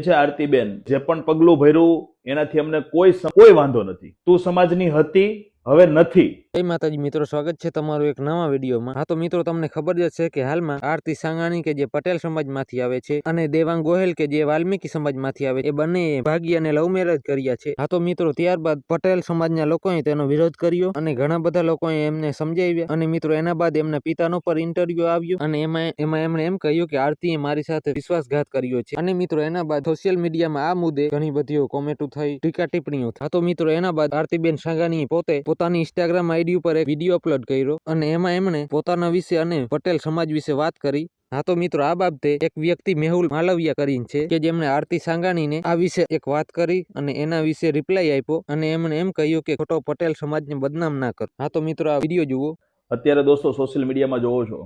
છે આરતીબેન? જે પણ પગલું ભર્યું, એનાથી અમને કોઈ કોઈ વાંધો નથી. તું સમાજની હતી હવે નથી. જય માતાજી, મિત્રો, સ્વાગત છે તમારું એક નવા વિડીયોમાં. હા, તો મિત્રો, તમને ખબર જ છે કે હાલમાં આરતી સાંગાણી કે જે પટેલ સમાજમાંથી આવે છે અને દેવાંગ ગોહેલ કે જે વાલ્મીકી સમાજમાંથી આવે એ બંને ભાગી અને લવ મેરેજ કર્યા છે. હા, તો મિત્રો, ત્યારબાદ પટેલ સમાજના લોકોએ તેનો વિરોધ કર્યો અને ઘણા બધા લોકોએ એમને સમજાવ્યા અને મિત્રો, એના બાદ એમના પિતાનો પર ઇન્ટરવ્યુ આવ્યો અને એમાં એમાં એમણે એમ કહ્યું કે આરતીએ મારી સાથે વિશ્વાસઘાત કર્યો છે. અને મિત્રો, એના બાદ સોશિયલ મીડિયામાં આ મુદ્દે ઘણી બધી કોમેન્ટો થઈ ટીકા ટિપ્પણીઓ થઈ. હા, તો મિત્રો, એના બાદ આરતીબેન સાંગાણીએ પોતે પોતાની ઇન્સ્ટાગ્રામ આઈડી ઉપર એક વીડિયો અપલોડ કર્યો અને એમાં એમણે પોતાના વિશે અને પટેલ સમાજ વિશે વાત કરી. હા તો મિત્રો, આ બાબતે એક વ્યક્તિ મેહુલ માલવિયા કરીને છે કે જેમણે આરતી સાંગાણીને આ વિશે એક વાત કરી અને એના વિશે રિપ્લાય આપ્યો અને એમણે એમ કહ્યું કે, ખોટો પટેલ સમાજને બદનામ ના કર. હા તો મિત્રો, આ વીડિયો જુઓ. અત્યારે દોસ્તો સોશિયલ મીડિયામાં જોવો છો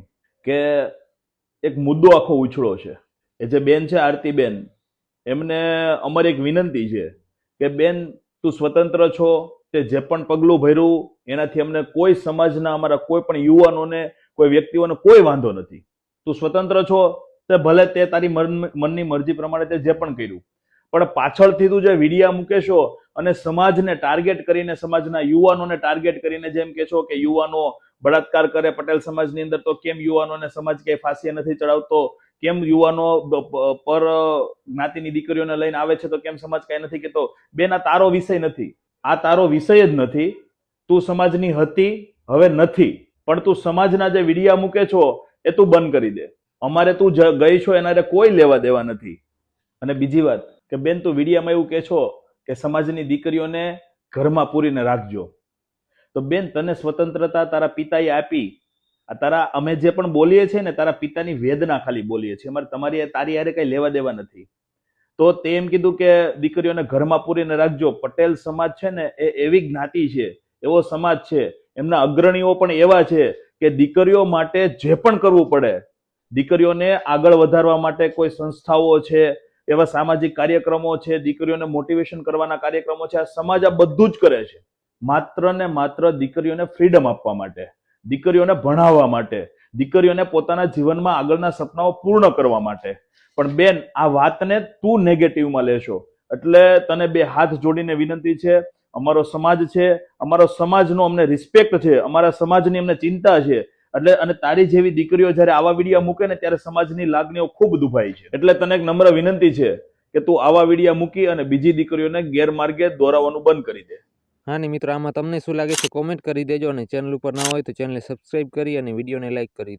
કે એક મુદ્દો આખો ઉછળો છે એ જે બેન છે, આરતી બેન, એમને અમારી એક વિનંતી છે કે, બેન, તું સ્વતંત્ર છો તે જે પણ પગલું ભર્યું, એનાથી અમને કોઈ સમાજના અમારા કોઈ પણ યુવાનોને, કોઈ વ્યક્તિઓને કોઈ વાંધો નથી. તું સ્વતંત્ર છો, તે ભલે તે તારી મનની મરજી પ્રમાણે તે જે પણ કર્યું. પણ પાછળથી તું જે વિડીયા મૂકે છો અને સમાજને ટાર્ગેટ કરીને, સમાજના યુવાનોને ટાર્ગેટ કરીને જેમ કે છો કે યુવાનો બળાત્કાર કરે, પટેલ સમાજની અંદર તો કેમ યુવાનોને સમાજ કે ફાંસી નથી ચડાવતો? કેમ યુવાનો પર જ્ઞાતિની દીકરીઓને લઈને આવે છે તો કેમ સમાજ કઈ નથી કેતો બેના તારો વિષય નથી. આ તારો વિષય જ નથી. તું સમાજની હતી, હવે નથી. પણ તું સમાજના જે વિડિયા મૂકે છો, એ તું બંધ કરી દે. અમારે તું ગઈ છો, એના કોઈ લેવા દેવા નથી. અને બીજી વાત, કે બેન, તું વિડીયામાં એવું કહે છો કે સમાજની દીકરીઓને ઘરમાં પૂરીને રાખજો. તો બેન, તને સ્વતંત્રતા તારા પિતાએ આપી. આ તારા, અમે જે પણ બોલીએ છીએ ને, તારા પિતાની વેદના ખાલી બોલીએ છીએ. અમારે તમારી તારી હારે કંઈ લેવા દેવા નથી. તો તે એમ કીધું કે દીકરીઓને ઘરમાં પૂરીને રાખજો. પટેલ સમાજ છે ને, એ એવી જ્ઞાતિ છે, એવો સમાજ છે. એમના અગ્રણીઓ પણ એવા છે કે દીકરીઓ માટે જે પણ કરવું પડે, દીકરીઓને આગળ વધારવા માટે કોઈ સંસ્થાઓ છે, એવા સામાજિક કાર્યક્રમો છે, દીકરીઓને મોટિવેશન કરવાના કાર્યક્રમો છે, આ સમાજ આ બધું જ કરે છે. માત્ર ને માત્ર દીકરીઓને ફ્રીડમ આપવા માટે, દીકરીઓને ભણાવવા માટે દીકરીઓને પોતાના જીવનમાં આગળના સપનાઓ પૂર્ણ કરવા માટે. પણ બેન, આ વાતને તું નેગેટિવમાં લેશો. એટલે તને બે હાથ જોડીને વિનંતી છે, અમારો સમાજ છે, અમારો સમાજનો અમને રિસ્પેક્ટ છે, અમારા સમાજની અમને ચિંતા છે. એટલે અને તારી જેવી દીકરીઓ જ્યારે આવા વિડીયા મૂકે ને ત્યારે સમાજની લાગણીઓ ખૂબ દુભાઈ છે. એટલે તને એક નમ્ર વિનંતી છે કે તું આવા વિડીયા મૂકી અને બીજી દીકરીઓને ગેરમાર્ગે દોરાવવાનું બંધ કરી દે. હા, ને મિત્રો, આમાં તમને શું લાગે છે? કોમેન્ટ કરી દેજો અને ચેનલ ઉપર ના હોય તો ચેનલને સબસ્ક્રાઈબ કરી અને વિડીયોને લાઇક કરી